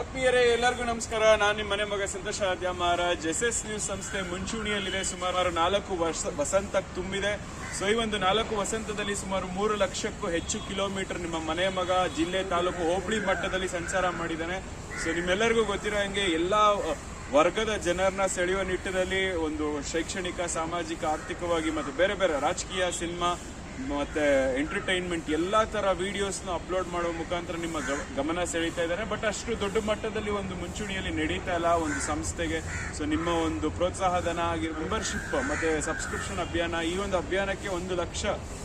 ಆತ್ಮೀಯರೇ, ಎಲ್ಲರಿಗೂ ನಮಸ್ಕಾರ. ನಾನು ನಿಮ್ಮ ಮನೆ ಮಗ Santosh Maharaj S S news ಸಂಸ್ಥೆ ಮುಂಚೂಣಿಯಲ್ಲಿದೆ. ಸುಮಾರು ನಾಲ್ಕು ವರ್ಷ ವಸಂತ ತುಂಬಿದೆ. ಸೊ ಈ ಒಂದು ನಾಲ್ಕು ವಸಂತದಲ್ಲಿ ಸುಮಾರು ಮೂರು ಲಕ್ಷಕ್ಕೂ ಹೆಚ್ಚು ಕಿಲೋಮೀಟರ್ ನಿಮ್ಮ ಮನೆ ಮಗ, ಜಿಲ್ಲೆ ತಾಲೂಕು ಹೋಬಳಿ ಮಟ್ಟದಲ್ಲಿ ಸಂಚಾರ ಮಾಡಿದ್ದಾನೆ. ಸೊ ನಿಮ್ಮೆಲ್ಲರಿಗೂ ಗೊತ್ತಿರೋ ಹಂಗೆ ಎಲ್ಲ ವರ್ಗದ ಜನರನ್ನ ಸೆಳೆಯುವ ನಿಟ್ಟಿನಲ್ಲಿ ಒಂದು ಶೈಕ್ಷಣಿಕ, ಸಾಮಾಜಿಕ, ಆರ್ಥಿಕವಾಗಿ ಮತ್ತು ಬೇರೆ ಬೇರೆ ರಾಜಕೀಯ, ಸಿನಿಮಾ ಮತ್ತೆ ಎಂಟರ್ಟೈನ್ಮೆಂಟ್ ಎಲ್ಲಾ ತರ ವಿಡಿಯೋಸ್ನ ಅಪ್ಲೋಡ್ ಮಾಡೋ ಮುಖಾಂತರ ನಿಮ್ಮ ಗಮನ ಸೆಳೀತಾ ಇದ್ದಾರೆ. ಬಟ್ ಅಷ್ಟು ದೊಡ್ಡ ಮಟ್ಟದಲ್ಲಿ ಒಂದು ಮುಂಚೂಣಿಯಲ್ಲಿ ನಡೀತಾ ಇಲ್ಲ ಒಂದು ಸಂಸ್ಥೆಗೆ. ಸೊ ನಿಮ್ಮ ಒಂದು ಪ್ರೋತ್ಸಾಹಧನ ಆಗಿ ಮೆಂಬರ್ಶಿಪ್ ಮತ್ತೆ ಸಬ್ಸ್ಕ್ರಿಪ್ಷನ್ ಅಭಿಯಾನ, ಈ ಒಂದು ಅಭಿಯಾನಕ್ಕೆ ಒಂದು ಲಕ್ಷ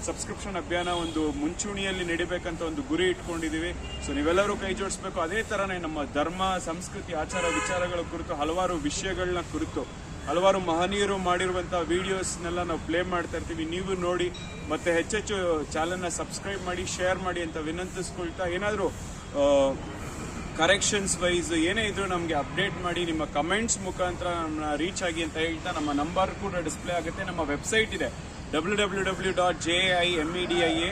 ಸಬ್ಸ್ಕ್ರಿಪ್ಷನ್ ಅಭಿಯಾನ ಒಂದು ಮುಂಚೂಣಿಯಲ್ಲಿ ನಡಿಬೇಕಂತ ಒಂದು ಗುರಿ ಇಟ್ಕೊಂಡಿದ್ದೀವಿ ಸೊ ನೀವೆಲ್ಲರೂ ಕೈ ಜೋಡಿಸ್ಬೇಕು. ಅದೇ ತರನೇ ನಮ್ಮ ಧರ್ಮ, ಸಂಸ್ಕೃತಿ, ಆಚಾರ ವಿಚಾರಗಳ ಕುರಿತು ಹಲವಾರು ವಿಷಯಗಳನ್ನ ಕುರಿತು. ಹಲವಾರು ಮಹನೀಯರು ಮಾಡಿರುವಂಥ ವೀಡಿಯೋಸ್ನೆಲ್ಲ ನಾವು ಪ್ಲೇ ಮಾಡ್ತಾ ಇರ್ತೀವಿ. ನೀವು ನೋಡಿ ಮತ್ತೆ ಹೆಚ್ಚೆಚ್ಚು ಚಾನಲ್ನ ಸಬ್ಸ್ಕ್ರೈಬ್ ಮಾಡಿ ಶೇರ್ ಮಾಡಿ ಅಂತ ವಿನಂತಿಸ್ಕೊಳ್ತಾ ಏನಾದರೂ ಕರೆಕ್ಷನ್ಸ್ ವೈಸ್ ಏನೇ ಇದ್ರೂ ನಮಗೆ ಅಪ್ಡೇಟ್ ಮಾಡಿ, ನಿಮ್ಮ ಕಮೆಂಟ್ಸ್ ಮುಖಾಂತರ ನಮ್ಮನ್ನ ರೀಚ್ ಆಗಿ ಅಂತ ಹೇಳ್ತಾ ನಮ್ಮ ನಂಬರ್ ಕೂಡ ಡಿಸ್ಪ್ಲೇ ಆಗುತ್ತೆ. ನಮ್ಮ ವೆಬ್ಸೈಟ್ ಇದೆ. W W W dot J I M E D I A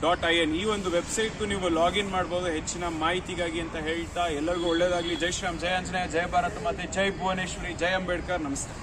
dot I N ಈ ಒಂದು ವೆಬ್ಸೈಟ್ ನೀವು ಲಾಗಿನ್ ಮಾಡಬಹುದು ಹೆಚ್ಚಿನ ಮಾಹಿತಿಗಾಗಿ ಅಂತ ಹೇಳ್ತಾ ಎಲ್ಲರಿಗೂ ಒಳ್ಳೆಯದಾಗಲಿ ಜೈ ಶ್ರೀರಾಮ್. ಜಯ ಆಂಜನೇಯ. ಜಯ ಭಾರತ್ ಮತ್ತೆ ಜೈ ಭುವನೇಶ್ವರಿ. ಜೈ ಅಂಬೇಡ್ಕರ್. ನಮಸ್ತೆ.